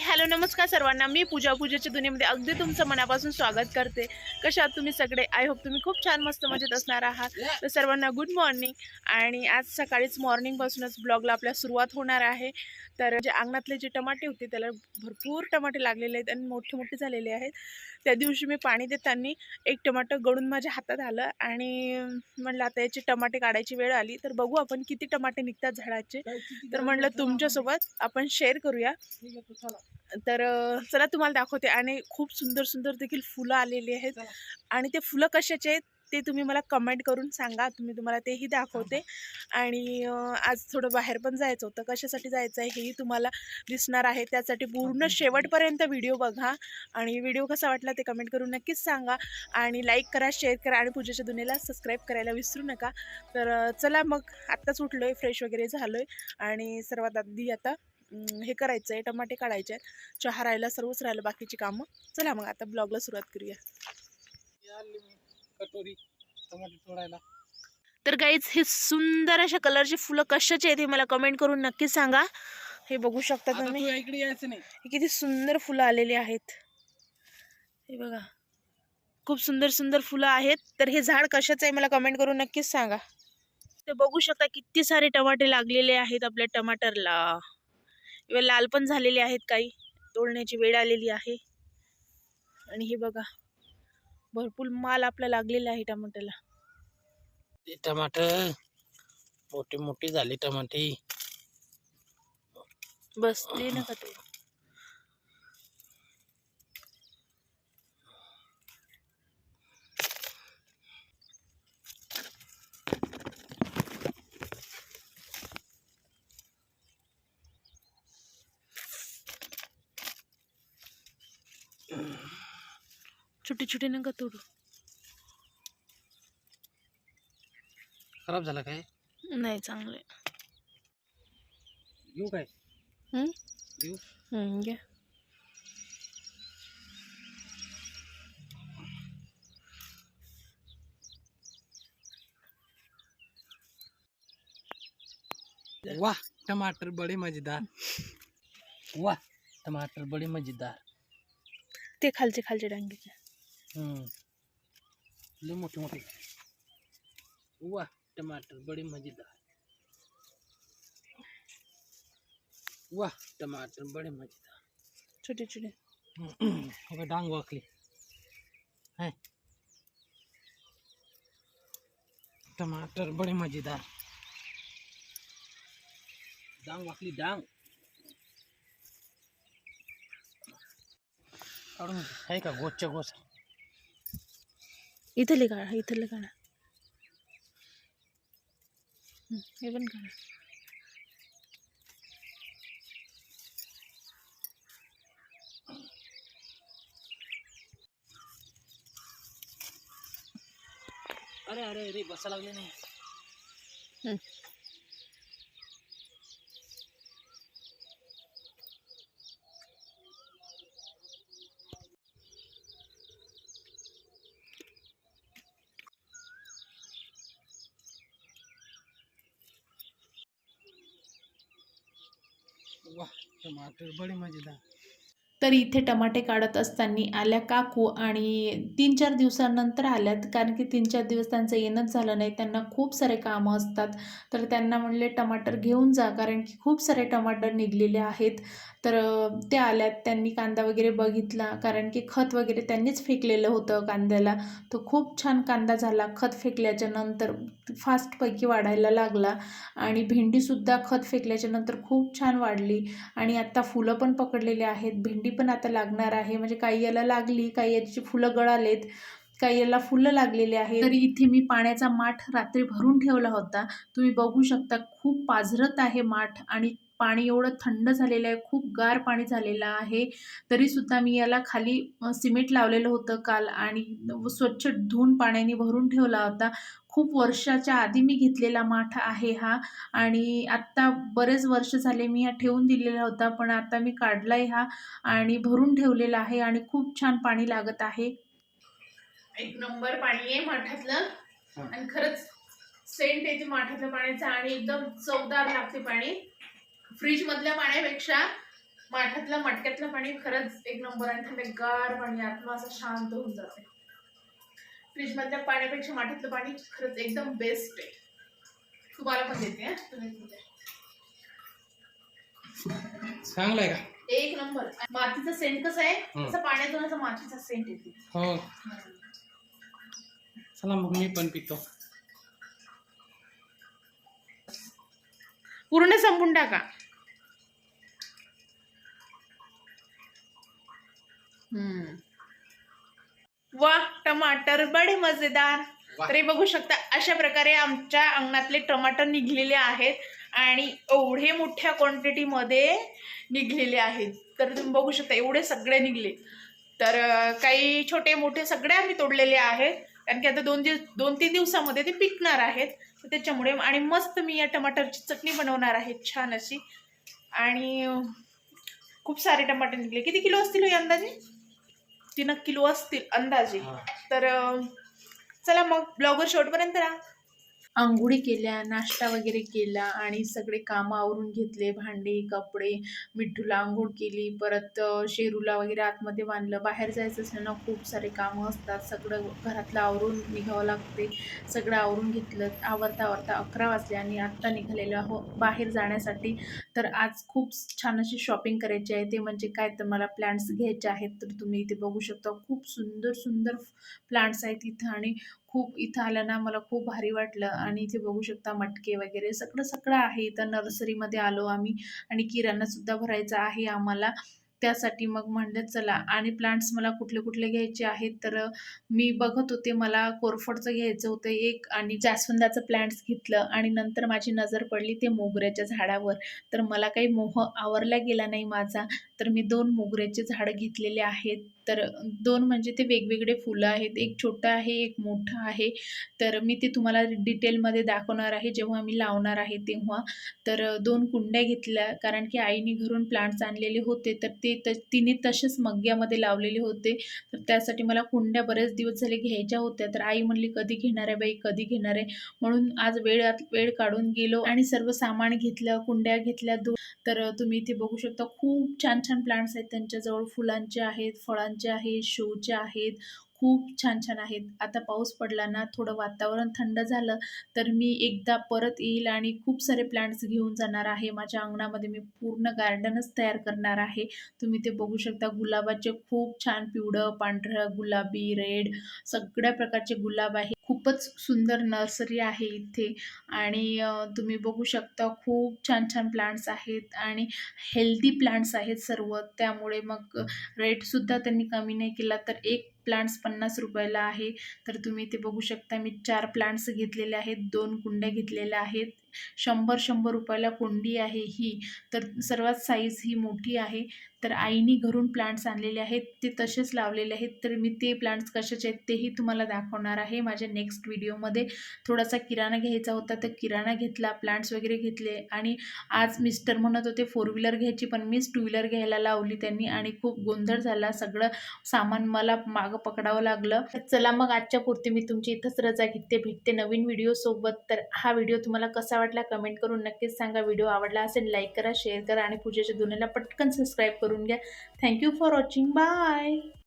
Hello नमस्कार सर्वांना. मी पूजा पूजेच्या दुनियेमध्ये अगदी तुमचं मनापासून स्वागत करते. कशा आहात तुम्ही सगळे? आय होप तुम्ही खूप छान मस्त मजेत असणार आहात. तर सर्वांना गुड मॉर्निंग आणि आज सकाळीच मॉर्निंगपासूनच ब्लॉगला आपल्या सुरुवात होणार आहे. तर जे अंगणातले जे टमाटे होते त्याला भरपूर टमाटे लागलेले आहेत आणि मोठे मोठे झालेले आहेत. त्या दिवशी मी पाणी देताना एक टमाटं गळून माझ्या हातात आलं आणि म्हणलं आता याचे टमाटे काढायची वेळ आली. तर बघू आपण किती टमाटे निघतात झाडाचे. तर म्हणलं तुमच्यासोबत आपण शेअर करूया. तर चला तुम्हाला दाखवते आणि खूप सुंदर सुंदर देखील फुलं आलेली आहेत आणि ते फुलं कशाचे आहेत ते तुम्ही मला कमेंट करून सांगा. तुम्ही तुम्हाला तेही दाखवते. आणि आज थोडं बाहेर पण जायचं होतं. कशासाठी जायचं आहे हेही तुम्हाला दिसणार आहे. त्यासाठी पूर्ण शेवटपर्यंत व्हिडिओ बघा आणि व्हिडिओ कसा वाटला ते कमेंट करून नक्कीच सांगा. आणि लाईक करा शेअर करा आणि पूजेच्या दुनियेला सबस्क्राईब करायला विसरू नका. तर चला मग आत्ताच उठलो आहे फ्रेश वगैरे झालो आहे आणि सर्वात आधी आता हे करायचं आहे टमाटे काढायचे आहेत. चहा राहिला सर्वच राहिलं बाकीची कामं. चला मग आता ब्लॉगला सुरुवात करूया. कटोरी टमाटे तोडायला. तर गाईज हे सुंदर अशा कलरचे फुलं कशाचे आहेत हे मला कमेंट करून नक्कीच सांगा. हे बघू शकता तुम्ही. इकडे यायचं नाही. हे किती सुंदर फुलं आलेली आहेत. हे बघा. खूप सुंदर सुंदर फुलं आहेत. तर हे झाड कशाचं आहे मला कमेंट करून नक्कीच सांगा. ते बघू शकता किती सारे टमाटे लागलेले आहेत आपल्या टमाटरला. इव्हन लाल पण झालेले आहेत काही. तोडण्याची वेळ आलेली आहे. आणि हे बघा भरपूर माल आपला लागलेला आहे टमाट्याला. ते टमाटर मोठी मोठी झाली टमाटे. बस ते नका ते छोटे छोटे नका तोडू। खराब झाला काय? नाही चांगले घेऊ काय? हं? घेऊ हं, घ्या. वाह टमाटर बड़े मज़ेदार. वाह टमाटर बड़े मज़ेदार. ते खालचे खालचे डांगीचे हम्म लय मोठे मोठे. वाह टमाटर बड़े मजेदार. वाह टमाटर बड़े मजेदार. छोटे छोटे. डांग वाकली. है. टमाटर बड़े मजेदार. डांग वाकली डांग. काढून. आहे का गोच्या गोस इथले काढा इथले काढा हं, पण काढा अरे अरे अरे बसा लागले नाही. टमाटर बड़े मजेदार. तर इथे टमाटे काढत असताना आल्या काकू आणि तीन चार दिवसानंतर आल्यात. कारण की तीन चार दिवस त्यांचं येणंच झालं नाही. त्यांना खूप सारे कामं असतात. तर त्यांना म्हणले टमाटर घेऊन जा. कारण की खूप सारे टमाटर निघलेले आहेत. तर त्या ते आल्यात त्यांनी कांदा वगैरे बघितला कारण की खत वगैरे त्यांनीच फेकलेलं होतं कांद्याला. तो खूप छान कांदा झाला खत फेकल्याच्या नंतर फास्टपैकी वाढायला लागला आणि भेंडीसुद्धा खत फेकल्याच्या नंतर खूप छान वाढली. आणि आत्ता फुलं पण पकडलेली आहेत. भेंडी पण आता लागणार आहे. म्हणजे काही याला लागली काही याची फुलं गळालेत काही याला फुलं लागलेली आहे तरी इथे मी पाण्याचा माठ रात्री भरून ठेवला होता. तुम्ही बघू शकता खूप पाझरत आहे माठ आणि पाणी एवढं थंड झालेलं आहे खूप गार पाणी झालेलं आहे. तरीसुद्धा मी याला खाली सिमेंट लावलेलं होतं काल आणि स्वच्छ धुवून पाण्याने भरून ठेवला होता. खूप वर्षाच्या आधी मी घेतलेला माठ आहे हा आणि आत्ता बरेच वर्ष झाले मी हा ठेवून दिलेला होता पण आता मी काढलाय हा आणि भरून ठेवलेला आहे आणि खूप छान पाणी लागत आहे. एक नंबर पाणी आहे माठातलं हा. आणि खरंच सेंट येते माठातल्या पाण्याचा आणि एकदम चवदार लागते पाणी. फ्रीज मधल्या पाण्यापेक्षा माठातलं मटक्यातलं पाणी खरंच एक नंबर आणि थंडगार पाणी आत्मा असं शांत होऊन जाते. फ्रीजमधल्या पाण्यापेक्षा माठातलं पाणी खरंच एकदम बेस्ट आहे. तुम्हाला पण देते हा. चांगलं आहे का? एक नंबर. मातीचा सेंट कसं आहे. तसं पाण्यातून असं मातीचा सेंट येते. हो. चला मग मी पण पितो. पूर्ण संपून टाका. वा टमाटर बडे मजेदार. तरी बघू शकता अशा प्रकारे आमच्या अंगणातले टमाटर निघलेले आहेत आणि एवढे मोठ्या क्वांटिटीमध्ये निघलेले आहेत. तर तुम्ही बघू शकता एवढे सगळे निघले. तर काही छोटे मोठे सगळे आम्ही तोडलेले आहेत. कारण की आता दोन दिवस दोन तीन दिवसामध्ये ते पिकणार आहेत. तर त्याच्यामुळे आणि मस्त मी या टमाटरची चटणी बनवणार आहे छान अशी. आणि खूप सारे टमाटर निघले. किती किलो असतील हे अंदाजे? तीन किलो असतील अंदाजे. तर चला मग ब्लॉगर शेवटपर्यंत राहा आंघोळी केल्या नाश्ता वगैरे केला आणि सगळे कामं आवरून घेतले भांडी कपडे मिठूला आंघोळ केली परत शेरूला वगैरे आतमध्ये बांधलं. बाहेर जायचं असलं ना खूप सारे कामं असतात. सगळं घरातलं आवरून निघावं लागते. सगळं आवरून घेतलं. आवरता आवरता अकरा वाजले आणि आत्ता निघालेलो आहो बाहेर जाण्यासाठी. तर आज खूप छान अशी शॉपिंग करायची आहे. ते म्हणजे काय? तर मला प्लांट्स घ्यायचे आहेत. तर तुम्ही इथे बघू शकता. खूप सुंदर सुंदर प्लांट्स आहेत इथं आणि खूप इथं आलं ना मला खूप भारी वाटलं. आणि इथे बघू शकता मटके वगैरे सगळं सगळं आहे. इथं नर्सरीमध्ये आलो आम्ही आणि किराणासुद्धा भरायचा आहे आम्हाला. त्यासाठी मग म्हणलं चला. आणि प्लांट्स मला कुठले कुठले घ्यायचे आहेत तर मी बघत होते. मला कोरफडचं घ्यायचं होतं एक आणि जास्वंदाचं प्लांट्स घेतलं आणि नंतर माझी नजर पडली ते मोगऱ्याच्या झाडावर. तर मला काही मोह आवरला गेला नाही माझा. तर मी दोन मोगऱ्याचे झाडं घेतलेले आहेत. तर दोन म्हणजे ते वेगवेगळे फुलं आहेत. एक छोटं आहे एक मोठं आहे. तर मी ते तुम्हाला डिटेलमध्ये दाखवणार आहे. जेव्हा मी लावणार आहे तेव्हा. तर दोन कुंड्या घेतल्या. कारण की आईने घरून प्लांट्स आणलेले होते. तर ते त तिने तसेच मग्यामध्ये लावलेले होते. तर त्यासाठी मला कुंड्या बरेच दिवस झाले घ्यायच्या होत्या. तर आई म्हणली कधी घेणार आहे बाई? कधी घेणार आहे? म्हणून आज वेळ वेळ काढून गेलो आणि सर्व सामान घेतलं कुंड्या घेतल्या. दोन तर तुम्ही इथे बघू शकता. खूप छान छान प्लांट्स आहेत. त्यांच्याजवळ फुलांचे आहेत फळांचे आहेत शोचे आहेत खूप छान छान आहेत. आता पाऊस पडला ना थोडं वातावरण थंड झालं तर मी एकदा परत येईल आणि खूप सारे प्लांट्स घेऊन जाणार आहे. माझ्या अंगणामध्ये मी पूर्ण गार्डनच तयार करणार आहे. तुम्ही ते बघू शकता गुलाबाचे खूप छान पिवळं पांढरं गुलाबी रेड सगळ्या प्रकारचे गुलाब आहे. खूपच सुंदर नर्सरी आहे इथे आणि तुम्ही बघू शकता खूप छान छान प्लांट्स आहेत आणि हेल्दी प्लांट्स आहेत सर्व. त्यामुळे मग रेटसुद्धा त्यांनी कमी नाही केला तर एक प्लांट्स पन्नास रुपयाला आहे. तर तुम्ही ते बघू शकता. मी चार प्लांट्स घेतलेले आहेत. दोन कुंड्या घेतलेल्या आहेत. शंभर शंभर रुपयाला कुंडी आहे ही. तर सर्वात साईज ही मोठी आहे. तर आईनी घरून प्लांट्स आणलेले आहेत. ते तसेच लावलेले आहेत. तर मी ते प्लांट्स कशाचे आहेत तेही तुम्हाला दाखवणार आहे माझ्या नेक्स्ट व्हिडिओमध्ये थोडासा किराणा घ्यायचा होता तर किराणा घेतला प्लांट्स वगैरे घेतले आणि आज मिस्टर म्हणत होते फोर व्हीलर घ्यायची पण मीच टू व्हीलर घ्यायला लावली त्यांनी आणि खूप गोंधळ झाला. सगळं सामान मला मागं पकडावं लागलं. तर चला मग आजच्या पुरते मी तुमची इथंच रजा घेते. भेटते नवीन व्हिडिओसोबत तर हा व्हिडिओ तुम्हाला कसा वाटला कमेंट करून नक्कीच सांगा. व्हिडिओ आवडला असेल लाईक करा शेअर करा आणि पूजेच्या दुनियाला पटकन सबस्क्राईब करून घ्या. Thank you for watching bye